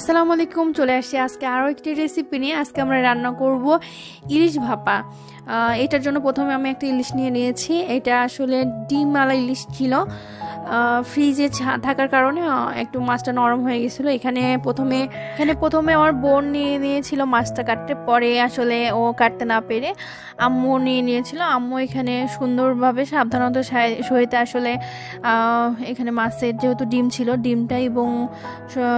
আসসালামু আলাইকুম, চলে আসছি আজকে আরও একটি রেসিপি নিয়ে। আজকে আমরা রান্না করব ইলিশ ভাপা। এটার জন্য প্রথমে আমি একটা ইলিশ নিয়ে নিয়েছি। এটা আসলে ডিমওয়ালা ইলিশ ছিল। ফ্রিজে থাকার কারণে একটু মাছটা নরম হয়ে গেছিল। এখানে প্রথমে এখানে প্রথমে আমার বোন নিয়ে নিয়েছিল মাছটা কাটতে। পরে আসলে ও কাটতে না পেরে আম্মু নিয়ে নিয়েছিল। আম্মু এখানে সুন্দরভাবে সাবধানতার সায়- সহিত আসলে এখানে মাছের যেহেতু ডিম ছিল ডিমটা এবং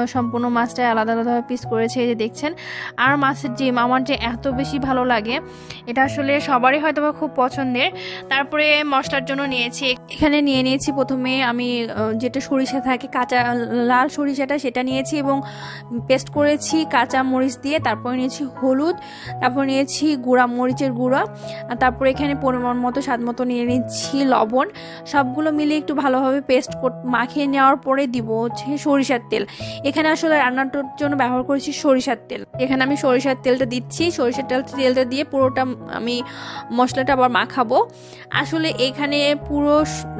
সম্পূর্ণ মাছটা আলাদা আলাদাভাবে পিস করেছে এই যে দেখছেন। আর মাছের ডিম আমার যে এত বেশি ভালো লাগে, এটা আসলে সবারই হয়তো খুব পছন্দের। তারপরে মশলার জন্য নিয়েছি। এখানে নিয়ে নিয়েছি প্রথমে আমি যেটা সরিষা থাকে, কাঁচা, লাল সরিষাটা সেটা নিয়েছি এবং পেস্ট করেছি কাঁচা মরিচ দিয়ে। তারপরে নিয়েছি হলুদ, তারপর নিয়েছি গুঁড়া, মরিচের গুঁড়া তারপরে এখানে পরিমাণ মতো, স্বাদ মতো নিয়ে নিচ্ছি লবণ। সবগুলো মিলে একটু ভালোভাবে পেস্ট মাখিয়ে নেওয়ার পরে দিব হচ্ছে সরিষার তেল। এখানে আসলে রান্নাটার জন্য ব্যবহার করেছি সরিষার তেল। এখানে আমি সরিষার তেলটা দিচ্ছি, সরিষার তেল, তেলটা দিয়ে পুরোটা আমি মশলাটা আবার মাখাবো। আসলে এখানে পুরো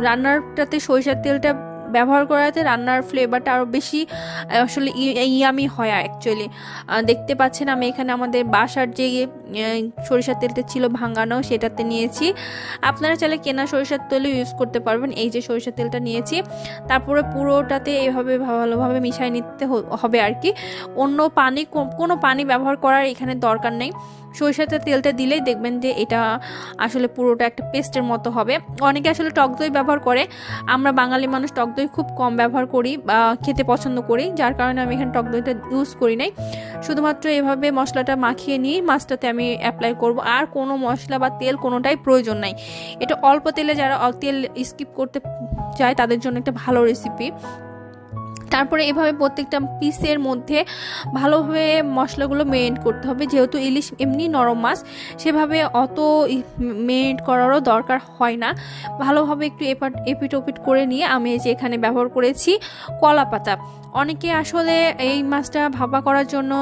রান্নাটাতে সরিষার তেলটা ব্যবহার করাতে রান্নার ফ্লেভারটা আরও বেশি আসলে ইয়ামি হয় অ্যাকচুয়ালি দেখতে পাচ্ছেন আমি এখানে আমাদের বাসার যে সরিষার তেলটা ছিল ভাঙানো সেটাতে নিয়েছি। আপনারা চাইলে কেনা সরিষার তেলও ইউজ করতে পারবেন, এই যে সরিষার তেলটা নিয়েছি। তারপরে পুরোটাতে এভাবে ভালোভাবে মিশিয়ে নিতে হবে আর কি অন্য পানি কোনো পানি ব্যবহার করার এখানে দরকার নেই। সরিষাতে তেলটা দিলেই দেখবেন যে এটা আসলে পুরোটা একটা পেস্টের মতো হবে। অনেকে আসলে টক দই ব্যবহার করে। আমরা বাঙালি মানুষ টক দই খুব কম ব্যবহার করি বা খেতে পছন্দ করি, যার কারণে আমি এখানে টক দইটা ইউজ করি নাই। শুধুমাত্র এভাবে মশলাটা মাখিয়ে নিয়ে মাছটাতে আমি অ্যাপ্লাই করব। আর কোনো মশলা বা তেল কোনোটাই প্রয়োজন নাই। এটা অল্প তেলে যারা তেল স্কিপ করতে চায় তাদের জন্য একটা ভালো রেসিপি তারপরে এভাবে প্রত্যেকটা পিসের মধ্যে ভালোভাবে মশলাগুলো মেরিনেট করতে হবে। যেহেতু ইলিশ এমনি নরম মাছ, সেভাবে অত মেরিনেট করারও দরকার হয় না। ভালোভাবে একটু এপাট এপিট ওপিট করে নিয়ে আমি যে এখানে ব্যবহার করেছি কলা পাতা। অনেকে আসলে এই মাছটা ভাপা করার জন্য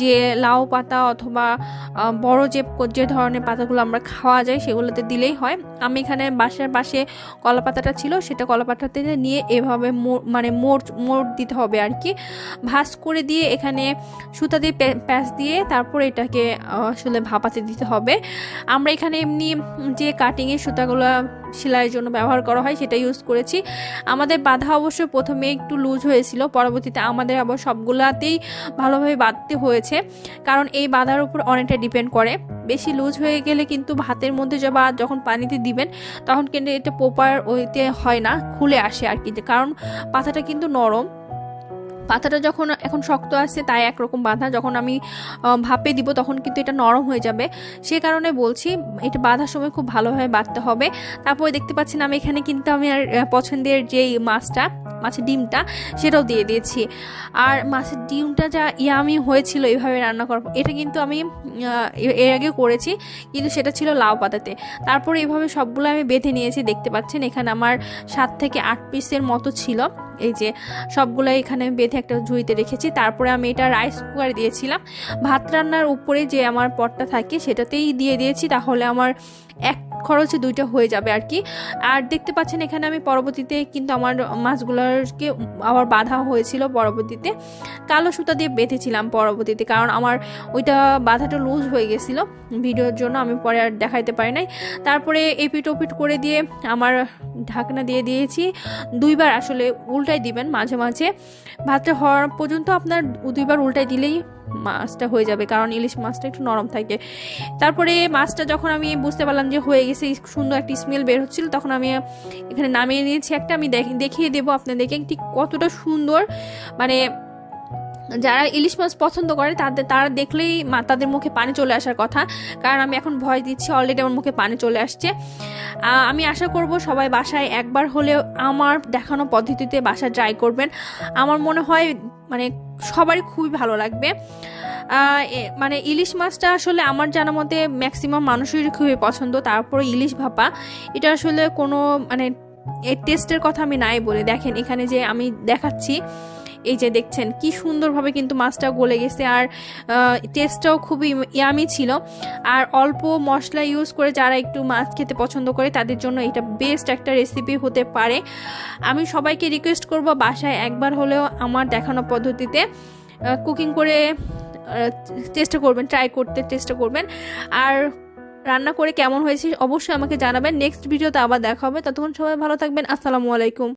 যে লাউ পাতা অথবা বড় যে যে ধরনের পাতাগুলো আমরা খাওয়া যায় সেগুলোতে দিলেই হয়। আমি এখানে বাসার পাশে কলা পাতাটা ছিল, সেটা কলা পাতাতে নিয়ে এভাবে মানে মোড় মোড় দিতে হবে আর কি। ভাঁজ করে দিয়ে এখানে সুতা দিয়ে প্যা- প্যাঁচ দিয়ে তারপর এটাকে আসলে ভাপাতে দিতে হবে। আমরা এখানে এমনি যে কাটিংয়ের সুতাগুলো সেলাইয়ের জন্য ব্যবহার করা হয় সেটা ইউজ করেছি। আমাদের বাঁধা অবশ্য প্রথমে একটু লুজ হয়েছিল, পরবর্তীতে আমাদের আবার সবগুলাতেই ভালোভাবে বাঁধতে হয়েছে। কারণ এই বাঁধার উপর অনেকটা ডিপেন্ড করে। বেশি লুজ হয়ে গেলে কিন্তু ভাতের মধ্যে যে বা যখন পানিতে দিবেন, তখন কিন্তু এটা প্রপার ওইতে হয় না, খুলে আসে আর কি। কারণ পাতাটা কিন্তু নরম। পাতাটা যখন এখন শক্ত আছে, তাই একরকম বাঁধা, যখন আমি ভাপে দিব তখন কিন্তু এটা নরম হয়ে যাবে। সে কারণে বলছি, এটা বাঁধার সময় খুব ভালোভাবে বাঁধতে হবে। তারপরে দেখতে পাচ্ছেন আমি এখানে কিন্তু আমি আর পছন্দের যেই মাছটা, মাছের ডিমটা, সেটাও দিয়ে দিয়েছি। আর মাছের ডিমটা যা ইয়ামি হয়েছিল এইভাবে রান্না করব এটা কিন্তু আমি এর আগে করেছি, কিন্তু সেটা ছিল লাউ পাতাতে। তারপরে এইভাবে সবগুলো আমি বেঁধে নিয়েছি, দেখতে পাচ্ছেন এখানে আমার সাত থেকে আট পিসের মতো ছিল। এই যে সবগুলো এখানে বেঁধে একটা ঝুড়িতে রেখেছি। তারপরে আমি এটা রাইস কুকার দিয়েছিলাম। ভাত রান্নার উপরে যে আমার পটটা থাকে, সেটাতেই দিয়ে দিয়েছি। তাহলে আমার এক খরচে দুইটা হয়ে যাবে আর কি। আর দেখতে পাচ্ছেন এখানে আমি পরবর্তীতে কিন্তু আমার মাছগুলোকে আবার বাঁধা হয়েছিল পরবর্তীতে। কালো সুতা দিয়ে বেঁধেছিলাম পরবর্তীতে কারণ আমার ওইটা বাঁধাটা লুজ হয়ে গেছিল। ভিডিওর জন্য আমি পরে আর দেখাইতে পারি নাই। তারপরে এপিট ওপিট করে দিয়ে আমার ঢাকনা দিয়ে দিয়েছি। দুইবার আসলে উল্টাই দিবেন মাঝে মাঝে। ভাতটা হওয়ার পর্যন্ত আপনার দুইবার উল্টাই দিলেই মাছটা হয়ে যাবে কারণ ইলিশ মাছটা একটু নরম থাকে। তারপরে মাছটা যখন আমি বুঝতে পারলাম যে হয়ে গেছে সুন্দর একটা স্মেল বের হচ্ছিল, তখন আমি এখানে নামিয়ে নিয়েছি একটা, আমি দেখ- দেখিয়ে দেবো আপনাদেরকে ঠিক কতটা সুন্দর মানে যারা ইলিশ মাছ পছন্দ করে, তাদের, তারা দেখলেই মা- তাদের মুখে পানি চলে আসার কথা, কারণ আমি এখন ভয় দিচ্ছি অলরেডি আমার মুখে পানি চলে আসছে। আমি আশা করব সবাই বাসায় একবার হলেও আমার দেখানো পদ্ধতিতে বাসা ট্রাই করবেন। আমার মনে হয় মানে সবারই খুবই ভালো লাগবে। মানে ইলিশ মাছটা আসলে আমার জানা মতে ম্যাক্সিমাম মানুষেরই খুবই পছন্দ। তারপরে ইলিশ ভাপা, এটা আসলে কোনো মানে এর টেস্টের কথা আমি নাই বলে। দেখেন, এখানে যে আমি দেখাচ্ছি, এই যে দেখছেন, কি সুন্দরভাবে কিন্তু মাছটা গলে গেছে। আর টেস্টটাও খুবই ইয়ামি ছিল। আর অল্প মশলা ইউজ করে যারা একটু মাছ খেতে পছন্দ করে, তাদের জন্য এটা বেস্ট একটা রেসিপি হতে পারে। আমি সবাইকে রিকোয়েস্ট করব, বাসায় একবার হলেও আমার দেখানো পদ্ধতিতে কুকিং করে চেষ্টা করবেন ট্রাই করতে চেষ্টা করবেন। আর রান্না করে কেমন হয়েছে অবশ্যই আমাকে জানাবেন। নেক্সট ভিডিওতে আবার দেখা হবে। ততক্ষণ সবাই ভালো থাকবেন। আসসালামু আলাইকুম।